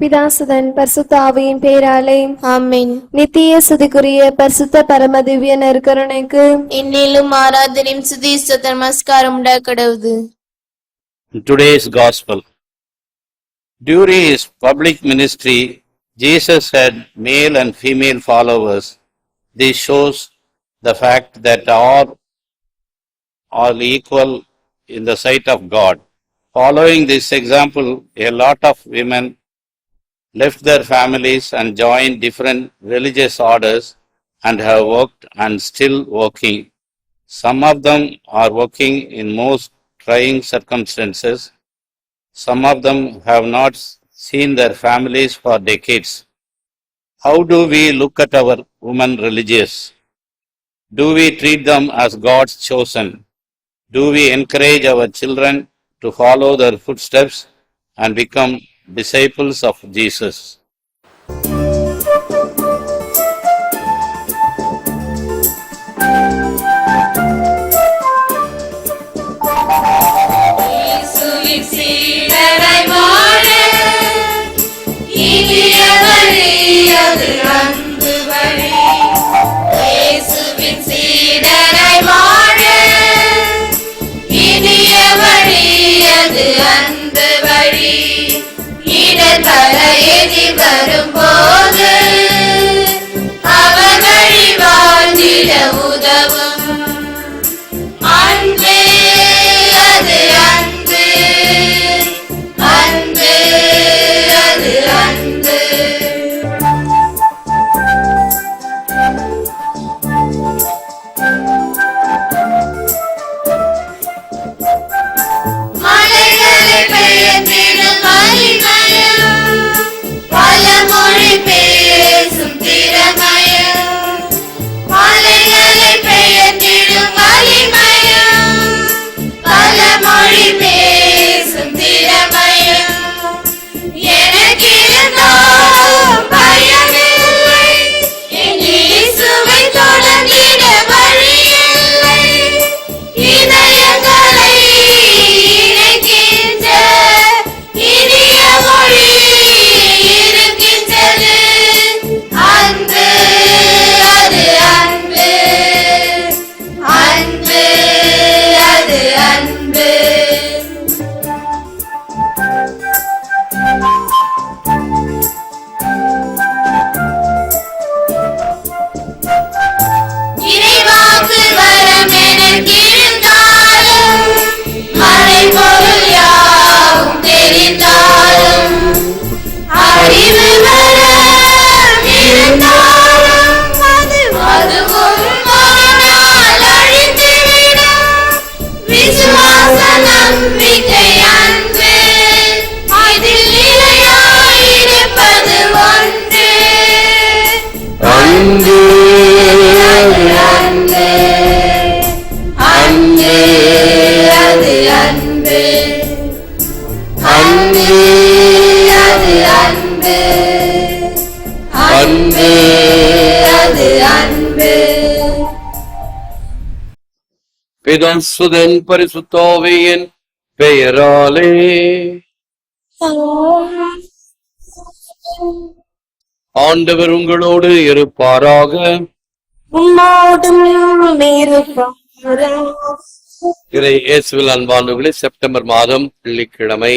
பிதாசுதன் பரிசுத்த ஆவியின் பேராலே ஆமென் நித்திய சுதிக்குரிய பரிசுத்த பரம திவ்ய நற்கருணைக்கு என்னிலும் ஆராதனையும் சுதி நமஸ்காரம் உண்டா கடவுது today's gospel. During his public ministry, Jesus had male and female followers. This shows the fact that all are equal in the sight of God. Following this example, a lot of women left their families and joined different religious orders and have worked and still working. Some of them are working in most trying circumstances. Some of them have not seen their families for decades. How do we look at our women religious? Do we treat them as God's chosen? Do we encourage our children to follow their footsteps and become disciples of Jesus. കരയതി വരും. விசுவாச நம்பிக்கை பிதாசுதன் பரிசுத்தாவியின் பெயராலே. ஆண்டவர் உங்களோடு இருப்பாராக. இயேசுவில் அன்பானவர்களே செப்டம்பர் மாதம் வெள்ளிக்கிழமை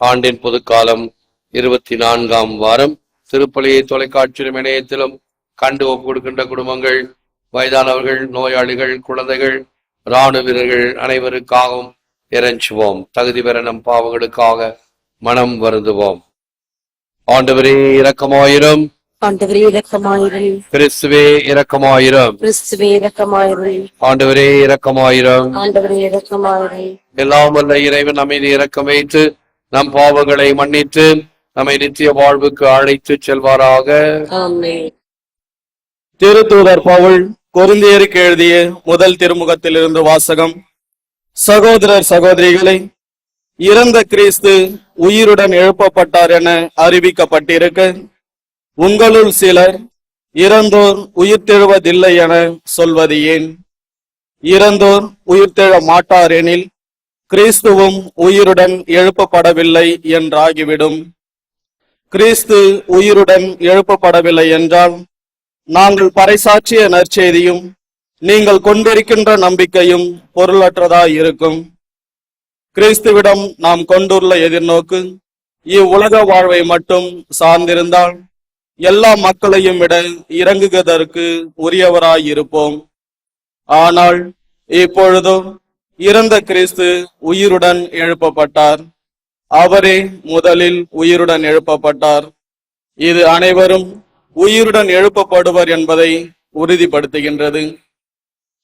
ஆண்டின் பொதுக்காலம் இருபத்தி நான்காம் வாரம். திருப்பலியை தொலைக்காட்சியிலும் இணையத்திலும் கண்டு ஒப்பு கொடுக்கின்ற குடும்பங்கள் வயதானவர்கள் நோயாளிகள் குழந்தைகள் இராணுவ வீரர்கள் அனைவருக்காகவும் இறைஞ்சுவோம். தகுதி பெற நம் பாவங்களுக்காக மனம் வருந்துவோம். ஆண்டவரே இரக்கமாயிரம். ஆண்டவரே இரக்கமாயிரும். கிறிஸ்துவே இரக்கமாயிரம். கிறிஸ்துவே இரக்கமாயிரும். ஆண்டவரே இரக்கமாயிரம். ஆண்டவரே இரக்கமாயிரும். எல்லாம் வல்ல இறைவன் அமைதி இறக்கம் வைத்து நம் பாவங்களை மன்னித்து நம்மை நித்திய வாழ்வுக்கு அழைத்து செல்வாராக. திருத்தூதர் பவுல் கொருந்தியருக்கு எழுதிய முதல் திருமுகத்திலிருந்து வாசகம் சகோதரர் சகோதரிகளை இறந்த கிறிஸ்து உயிருடன் எழுப்பப்பட்டார் என அறிவிக்கப்பட்டிருக்க. உங்களுள் சிலர் இறந்தோர் உயிர்த்தெழுவதில்லை என சொல்வது ஏன்? இறந்தோர் உயிர்த்தெழ மாட்டார் எனில் கிறிஸ்துவும் உயிருடன் எழுப்பப்படவில்லை என்றாகிவிடும். கிறிஸ்து உயிருடன் எழுப்பப்படவில்லை என்றால் நாங்கள் பறைசாற்றிய நற்செய்தியும் நீங்கள் கொண்டிருக்கின்ற நம்பிக்கையும் பொருளற்றதாய் இருக்கும். கிறிஸ்துவிடம் நாம் கொண்டுள்ள எதிர்நோக்கு இவ்வுலக வாழ்வை மட்டும் சார்ந்திருந்தால் எல்லா மக்களையும் விட இறங்குவதற்கு உரியவராய் இருப்போம். ஆனால் இப்பொழுதோ இறந்த கிறிஸ்து உயிருடன் எழுப்பப்பட்டார். அவரே முதலில் உயிருடன் எழுப்பப்பட்டார். இது அனைவரும் உயிருடன் எழுப்பப்படுவர் என்பதை உறுதிப்படுத்துகின்றது.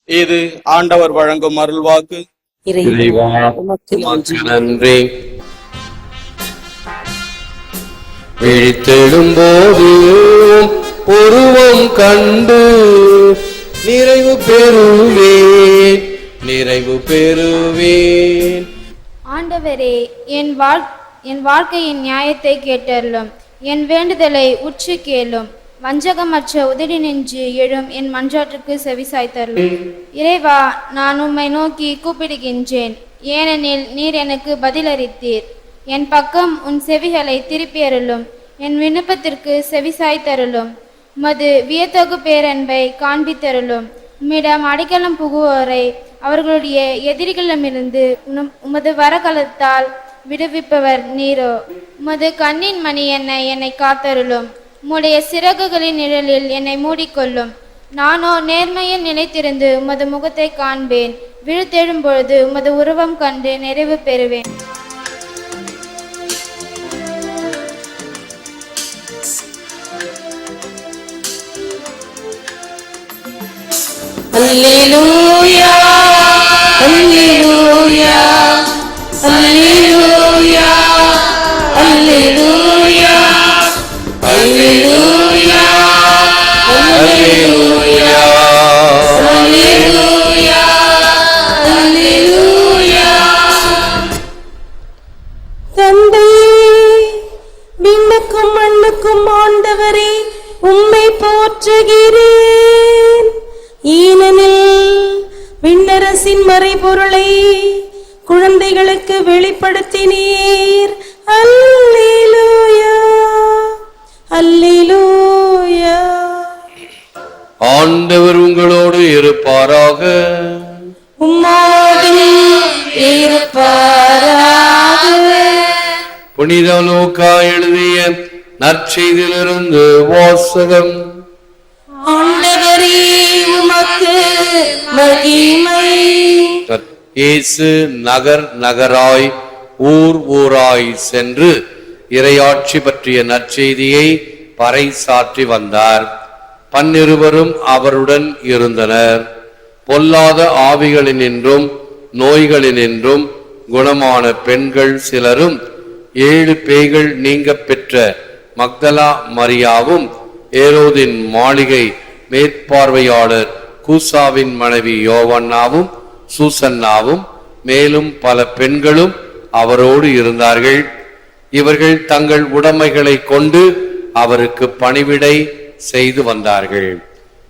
இது ஆண்டவர் வழங்கும் அருள்வாக்கு. இறைவா உமக்கு நன்றி. நன்றி விழித்தெழும்போது உருவம் கண்டு நிறைவு பெறுவேன் நிறைவு பெறுவேன் ஆண்டவரே என் வாழ் என் வாழ்க்கையின் நியாயத்தை கேட்டருளும். என் வேண்டுதலை உற்று கேளும். வஞ்சகமற்ற உதடி நின்று எழும் என் மன்றாட்டுக்கு செவிசாய்த்தருளும் இறைவா நான் உம்மை நோக்கி கூப்பிடுகின்றேன். ஏனெனில் நீர் எனக்கு பதிலளித்தீர். என் பக்கம் உன் செவிகளை திருப்பியருளும் என் விண்ணப்பத்திற்கு செவிசாய்த்தருளும் உமது வியத்தகு பேரன்பை காண்பித்தருளும். உம்மிடம் அடைக்கலம் புகுவோரை அவர்களுடைய எதிரிகளிடமிருந்து உமது வரகலத்தால் விடுவிப்பவர் நீரோ? உமது கண்ணின் மணி என்னை என்னை காத்தருளும். உம்முடைய சிறகுகளின் நிழலில் என்னை மூடிக்கொள்ளும். நானோ நேர்மையில் நிலைத்திருந்து உமது முகத்தை காண்பேன். விழுத்தெழும் பொழுது உமது உருவம் கண்டு நிறைவு பெறுவேன். Hallelujah இருப்பாராக புனித லூக்கா எழுதிய நற்செய்தியிலிருந்து வாசகம். இயேசு நகர் நகராய் ஊர் ஊராய் சென்று இறையாட்சி பற்றிய நற்செய்தியை பறைசாற்றி வந்தார். பன்னிருவரும் அவருடன் இருந்தனர். பொல்லாத ஆவிகளினின்றும் நோய்களினின்றும் குணமான பெண்கள் சிலரும் ஏழு பேய்கள் நீங்க பெற்ற மக்தலா மரியாவும் ஏரோதின் மாளிகை மேற்பார்வையாளர் கூசாவின் மனைவி யோவன்னாவும் சூசன்னாவும் மேலும் பல பெண்களும் அவரோடு இருந்தார்கள். இவர்கள் தங்கள் உடைமைகளை கொண்டு அவருக்கு பணிவிடை செய்து வந்தார்கள்.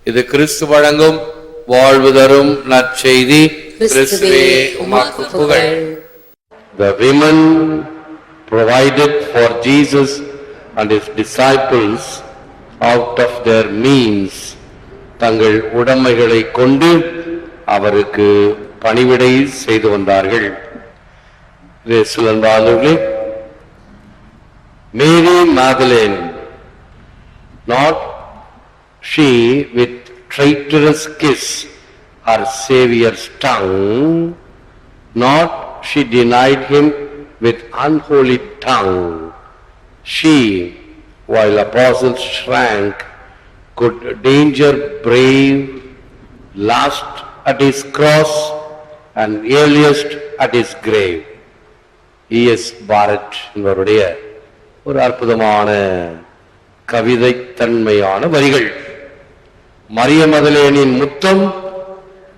இது கிறிஸ்து வழங்கும் வாழ்வு தரும் நற்செய்தி கிறிஸ்துவே உமக்கு புகழ் The women provided for Jesus and his disciples out of their means. தங்கள் உடைமைகளை கொண்டு அவருக்கு பணிவிடை செய்து வந்தார்கள். சிலந்தாளர்களே Mary Magdalene not she with traitorous kiss her Saviour's tongue, not she denied him with unholy tongue. She, while apostles shrank, could danger brave, last at his cross and earliest at his grave. E Bharat Bharath ஒரு அற்புதமான கவிதைத்தன்மையான வரிகள் மரிய மதலேனின் முத்தம்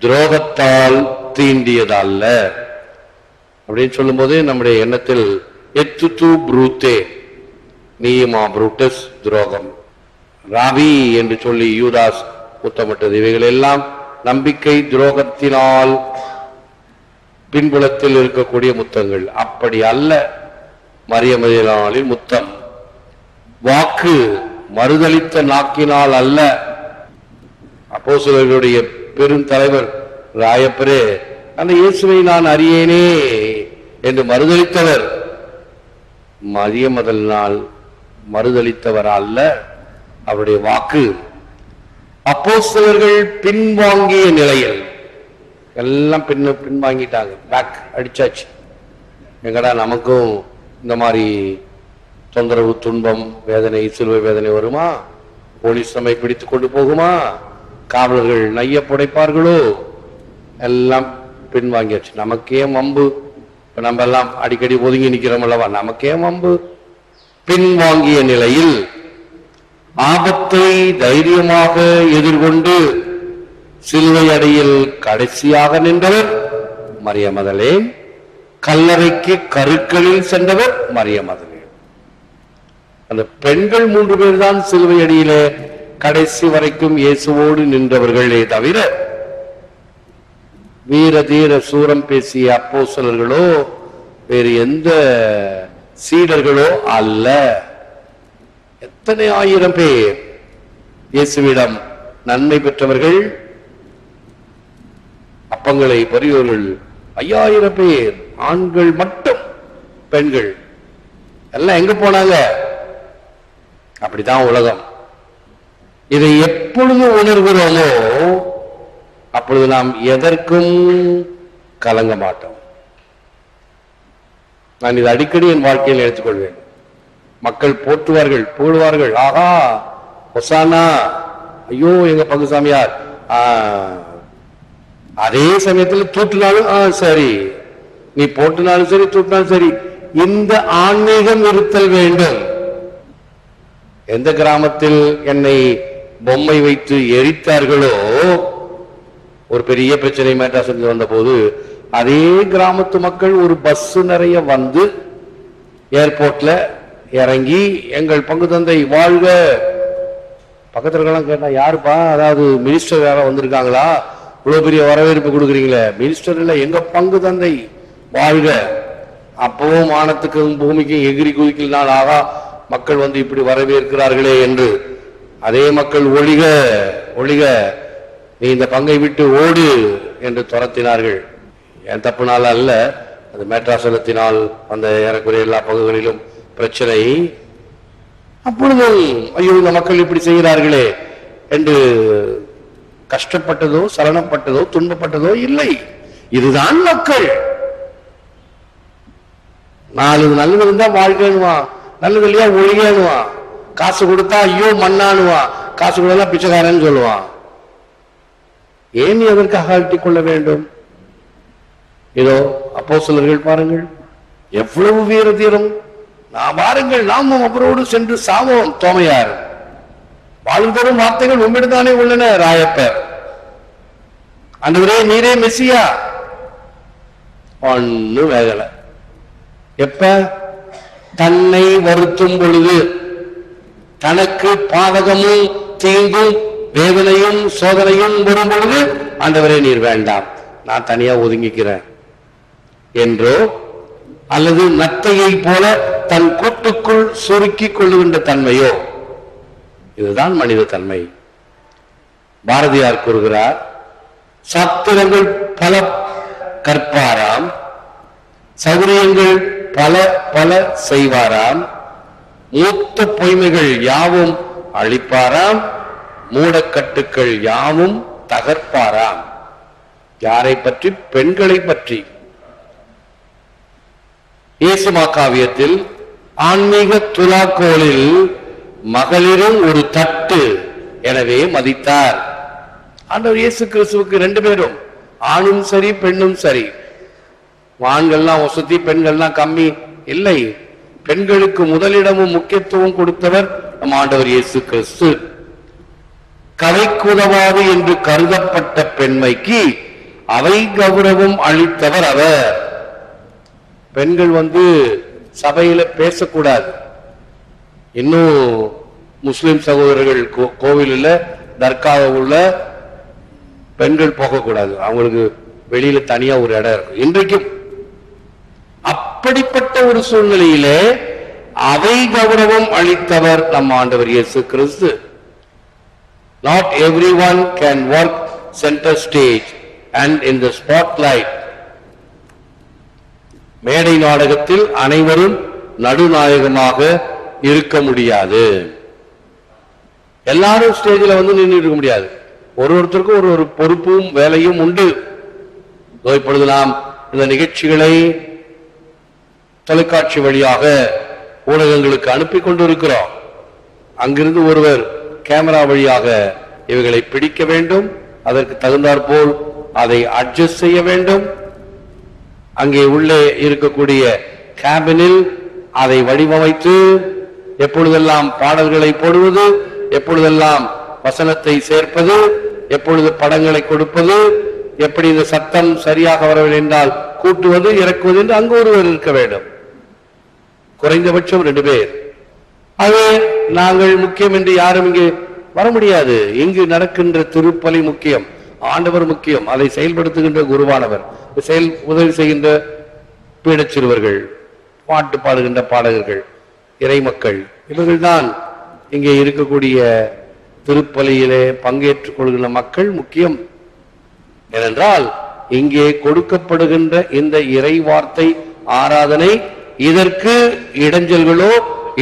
துரோகத்தால் தீண்டியதல்ல. அப்படின்னு சொல்லும்போது நம்முடைய எண்ணத்தில் எத்து தூ ப்ரூத்தே நீயுமா புரூட்டஸ் துரோகம்? ராவி என்று சொல்லி யூதாஸ் முத்தமிட்டது இவைகள் எல்லாம் நம்பிக்கை துரோகத்தினால் பின்புலத்தில் இருக்கக்கூடிய முத்தங்கள். அப்படி அல்ல மரியமதினாலின் முத்தம். வாக்கு மறுதலித்த நாக்கினால் அல்ல அப்போஸ்தலர்களுடைய பெருந்தலைவர் ராயப்பரே அந்த இயேசுவை நான் அறியேனே என்று மறுதளித்தவர். மதிய முதல் நாள் மறுதளித்தவர் அல்ல அவருடைய வாக்கு. அப்போஸ்தலர்கள் பின்வாங்கிய நிலையில் எல்லாம் பின் பின்வாங்கிட்டாங்க. பேக் அடிச்சாச்சு. எங்கடா நமக்கும் இந்த மாதிரி தொந்தரவு துன்பம் வேதனை சிலுவை வேதனை வருமா? போலீஸ் நம்மை பிடித்து கொண்டு போகுமா? காவலர்கள் நைய புடைப்பார்களோ? எல்லாம் பின்வாங்கியாச்சு. நமக்கே வம்பு. இப்போ நம்ம எல்லாம் அடிக்கடி ஒதுங்கி நிற்கிறோம் அல்லவா? நமக்கே வம்பு. பின்வாங்கிய நிலையில் ஆபத்தை தைரியமாக எதிர்கொண்டு சிலுவை அடியில் கடைசியாக நின்றவர் மரியமதலே கல்லறைக்கு கருக்களில் சென்றவர் மரியமதலே அந்த பெண்கள் மூன்று பேர் தான் சிலுவை அடியிலே கடைசி வரைக்கும் இயேசுவோடு நின்றவர்களே தவிர வீர தீர சூரம் பேசிய அப்போஸ்தலர்களோ வேறு எந்த சீடர்களோ அல்ல. எத்தனை ஆயிரம் பேர் இயேசுவிடம் நன்மை பெற்றவர்கள்? அப்பங்களை பெரியவர்கள் ஐயாயிரம் பேர் ஆண்கள் மட்டும் பெண்கள். எல்லாம் எங்க போனாங்க? அப்படிதான் உலகம். இதை எப்பொழுது உணர்கிறோமோ அப்பொழுது நாம் எதற்கும் கலங்க மாட்டோம். நான் இதை அடிக்கடி என் வாழ்க்கையில் எடுத்துக்கொள்வேன். மக்கள் போற்றுவார்கள் புகழ்வார்கள் ஆகா ஒசானா ஐயோ எங்க பங்குசாமியார். அதே சமயத்தில் தூட்டினாலும் சரி நீ போட்டுனாலும் சரி தூட்டினாலும் சரி இந்த ஆன்மீகம் இருத்தல் வேண்டும். எந்த கிராமத்தில் என்னை பொம்மை வைத்து எரித்தார்களோ ஒரு பெரிய பிரச்சனை மேட்டாசிலிருந்து வந்த போது அதே கிராமத்து மக்கள் ஒரு பஸ் நிறைய வந்து ஏர்போர்ட்ல இறங்கி எங்கள் பங்கு தந்தை வாழ்க! பக்கத்துல இருக்கலாம் கேட்டா யாருப்பா? அதாவது மினிஸ்டர் யாரோ வந்திருக்காங்களா? இவ்வளவு பெரிய வரவேற்பு கொடுக்குறீங்களே. மினிஸ்டர் இல்ல எங்க பங்கு தந்தை வாழ்க! அப்பவும் வானத்துக்கும் பூமிக்கும் எகிரி குதிக்கலாம் ஆகா மக்கள் வந்து இப்படி வரவேற்கிறார்களே என்று அதே மக்கள் ஒழிக ஒழிக நீ இந்த பங்கை விட்டு ஓடு என்று துரத்தினார்கள். என் தப்புனால அல்ல அது மேட்ராசனத்தினால் அந்த ஏறக்குறைய எல்லா பகுதிகளிலும் பிரச்சனை. அப்பொழுதும் ஐயோ இந்த மக்கள் இப்படி செய்கிறார்களே என்று கஷ்டப்பட்டதோ சலனப்பட்டதோ துன்பப்பட்டதோ இல்லை. இதுதான் மக்கள். நாலு நல்லது இருந்தா வாழ்க்கைன்னுவான் நல்லது இல்லையா ஒழிகேனுவான் காசு கொடுத்தா ஐயோ மண்ணானுவான் காசு கொடுத்தா பிச்சைக்காரன் சொல்லுவான் ஏன் எதற்காக அதற்காக கொள்ள வேண்டும்? இதோ அப்போ பாருங்கள். எவ்வளவு வீர தீரம். நான் பாருங்கள் நாமும் அவரோடு சென்று சாவோம் தோமையார். வாழ்ந்தரும் வார்த்தைகள் உம்மிடத்தானே உள்ளன ராயப்பர். அன்றுவரே நீரே மெஸ்ஸியா. ஒண்ணு வேகல. எப்ப? தன்னை வருத்தும் பொழுது. தனக்கு பாதகமும் தீங்கும் வேதனையும் சோதனையும் வரும் பொழுது ஆண்டவரே நீர் வேண்டாம். நான் தனியா ஒதுங்கிக்கிறேன் என்றோ அல்லது நத்தையை போல தன் கூட்டுக்குள் சுருக்கி கொள்ளுகின்ற தன்மையோ இதுதான் மனித தன்மை. பாரதியார் கூறுகிறார் சத்திரங்கள் பல கற்பாராம் சௌரியங்கள் பல பல செய்வாராம். மூத்த பொய்மைகள் யாவும் அழிப்பாராம் மூடக்கட்டுக்கள் யாவும் தகர்ப்பாராம். யாரை பற்றி? பெண்களை பற்றி. இயேசுமா காவியத்தில் ஆன்மீக துலாக்கோளில் மகளிரும் ஒரு தட்டு எனவே மதித்தார். ஆண்டவர் இயேசு கிறிஸ்துவுக்கு ரெண்டு பேரும் ஆணும் சரி பெண்ணும் சரி. ஆண்கள்லாம் வசதி பெண்கள்லாம் கம்மி இல்லை. பெண்களுக்கு முதலிடமும் முக்கியத்துவம் கொடுத்தவர் நம் ஆண்டவர் இயேசு கிறிஸ்து. கதைக்குதவாது என்று கருதப்பட்ட பெண்மைக்கு அவை கௌரவம் அளித்தவர் அவர். பெண்கள் வந்து சபையில பேசக்கூடாது. இன்னும் முஸ்லிம் சகோதரர்கள் கோ- கோவிலில் தர்காவை உள்ள பெண்கள் போகக்கூடாது. அவங்களுக்கு வெளியில தனியா ஒரு இடம் இருக்கும் இன்றைக்கும் அப்படிப்பட்ட ஒரு சூழ்நிலையிலே அவை கௌரவம் அளித்தவர் நம் ஆண்டவர் இயேசு கிறிஸ்து. Not everyone can work centre stage and in the spotlight மேடை நாடகத்தில் அனைவரும் நடுநாயகமாக இருக்க முடியாது. எல்லாரும் ஸ்டேஜில் வந்து நின்று இருக்க முடியாது. ஒரு ஒருத்தருக்கும் ஒரு ஒரு பொறுப்பும் வேலையும் உண்டு. இப்பொழுது நாம் இந்த நிகழ்ச்சிகளை தொலைக்காட்சி வழியாக ஊடகங்களுக்கு அனுப்பி கொண்டிருக்கிறோம். அங்கிருந்து ஒருவர் கேமரா வழியாக இவைகளை பிடிக்க வேண்டும். அதற்கு தகுந்தாற்போல் அதை அட்ஜஸ்ட் செய்ய வேண்டும். அங்கே உள்ளே இருக்கக்கூடிய கேபினில் அதை வடிவமைத்து எப்பொழுதெல்லாம் பாடல்களை போடுவது எப்பொழுதெல்லாம் வசனத்தை சேர்ப்பது எப்பொழுது படங்களை கொடுப்பது எப்படி இந்த சத்தம் சரியாக வரவில்லை என்றால் கூட்டுவது இறக்குவது என்று அங்கு ஒருவர் இருக்க வேண்டும். குறைந்தபட்சம் ரெண்டு பேர். அது நாங்கள் முக்கியம் என்று யாரும் இங்கு வர முடியாது. இங்கு நடக்கின்ற திருப்பலி முக்கியம் ஆண்டவர் முக்கியம். அதை செயல்படுத்துகின்ற குருவானவர் செயல் உதவி செய்கின்ற பீடச் சிறுவர்கள் பாட்டு பாடுகின்ற பாடகர்கள் இறைமக்கள் இவர்கள்தான் இங்கே இருக்கக்கூடிய திருப்பலியிலே பங்கேற்றுக் கொள்கின்ற மக்கள் முக்கியம். ஏனென்றால் இங்கே கொடுக்கப்படுகின்ற இந்த இறை வார்த்தை ஆராதனை இதற்கு இடைஞ்சல்களோ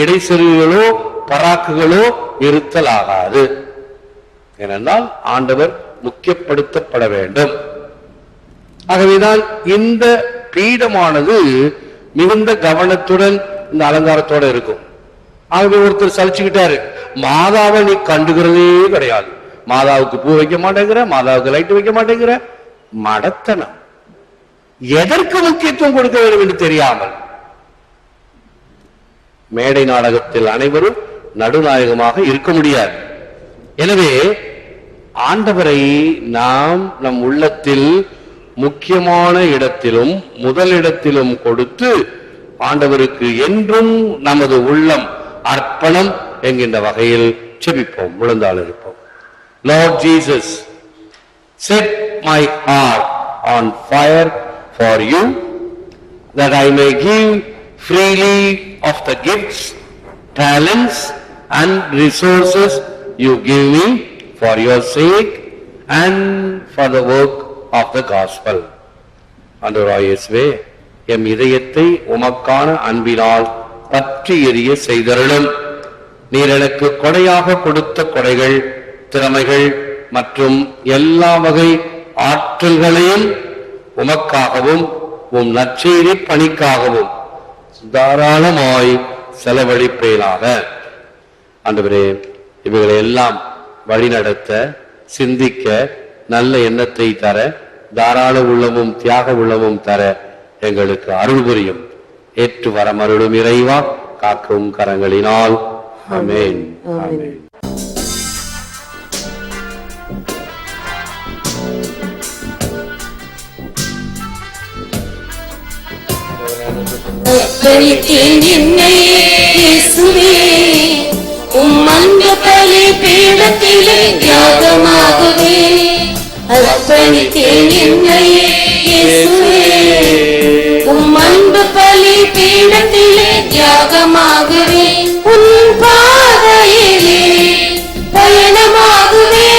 இடைச்செருகளோ பராக்குகளோ இருத்தலாகாது. ஏனென்றால் ஆண்டவர் முக்கியப்படுத்தப்பட வேண்டும். ஆகவேதான் இந்த பீடமானது மிகுந்த கவனத்துடன் இந்த அலங்காரத்தோட இருக்கும். ஆகவே ஒருத்தர் சலிச்சுக்கிட்டாரு மாதாவை நீ கண்டுகிறதே கிடையாது. மாதாவுக்கு பூ வைக்க மாட்டேங்கிற மாதாவுக்கு லைட் வைக்க மாட்டேங்கிற. மடத்தனம். எதற்கு முக்கியத்துவம் கொடுக்க வேண்டும் என்று தெரியாமல் மேடை நாடகத்தில் அனைவரும் நடுநாயகமாக இருக்க முடியாது. எனவே ஆண்டவரை நாம் நம் உள்ளத்தில் முக்கியமான இடத்திலும் முதலிடத்திலும் கொடுத்து ஆண்டவருக்கு என்றும் நமது உள்ளம் அர்ப்பணம் என்கின்ற வகையில் செபிப்போம் விழுந்தால் இருப்போம். Lord Jesus set my heart on fire for you that I may give freely of the gifts, talents and resources you give me for your sake and for the work of the gospel. ஆண்டவராய் எம் இதயத்தை உமக்கான அன்பினால் பற்றி எரிய செய்தருளும் நீர் எனக்கு கொடையாக கொடுத்த கொடைகள் திறமைகள் மற்றும் எல்லா வகை ஆற்றல்களையும் உமக்காகவும் உம் நற்செய்தி பணிக்காகவும் தாராளமாய் செலவழிப்பேனாக. ஆண்டவரே இவைகளை எல்லாம் வழிநடத்த சிந்திக்க நல்ல எண்ணத்தை தர தாராள உள்ளமும் தியாக உள்ளமும் தர எங்களுக்கு அருள் புரியும். ஏற்று வரமருளும் இறைவா காக்கும் கரங்களினால். அமேன் அமேன் அர்ப்பணித்தேன் என்னை இயேசுவே. உம் அன்பு பலி பீடத்திலே தியாகமாகவே அர்ப்பணித்தேன் என்னை இயேசுவே. உம் அன்பு பலி பீடத்திலே தியாகமாகவே உன் பாதையிலே பயணமாகவே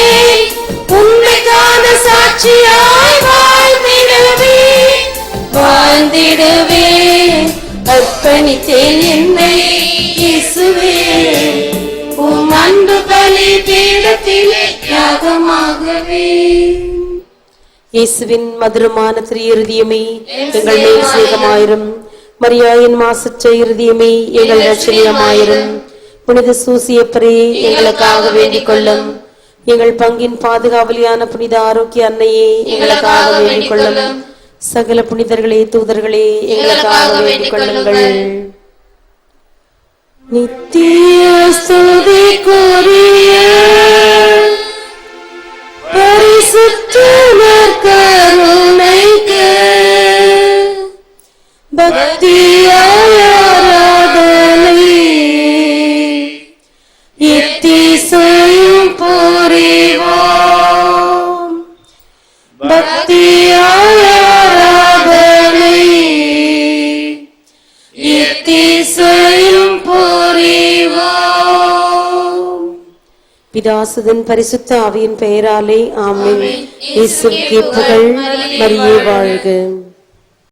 உண்மைக்கான சாட்சியாய் வாழ்ந்திடவே வாழ்ந்திடவே. அர்ப்பணித்தேன் என்னை இயேசுவே. உம் அன்பு பலி பீடத்திலே இயேசுவின் மதுரமான திரு இருதயமே எங்கள் மேல் சேகமாயிரும் மரியாயின் மாசற்ற இருதயமே எங்கள் ரட்சணியமாயிரும் புனித சூசியப்பரே எங்களுக்காக வேண்டிக் கொள்ளும் எங்கள் பங்கின் பாதுகாவலியான புனித ஆரோக்கிய அன்னையே எங்களுக்காக வேண்டிக் கொள்ளும் சகல புனிதர்களே தூதர்களே எங்களுக்காக வேண்டிக் கொள்ளுங்கள் நித்திய ஸ்துதிக்குரிய பரிசுத்தர் பிதாசுதன் பரிசுத்த ஆவியின் பெயராலே ஆமென். இயேசுவுக்கே புகழ் மரியே வாழ்க.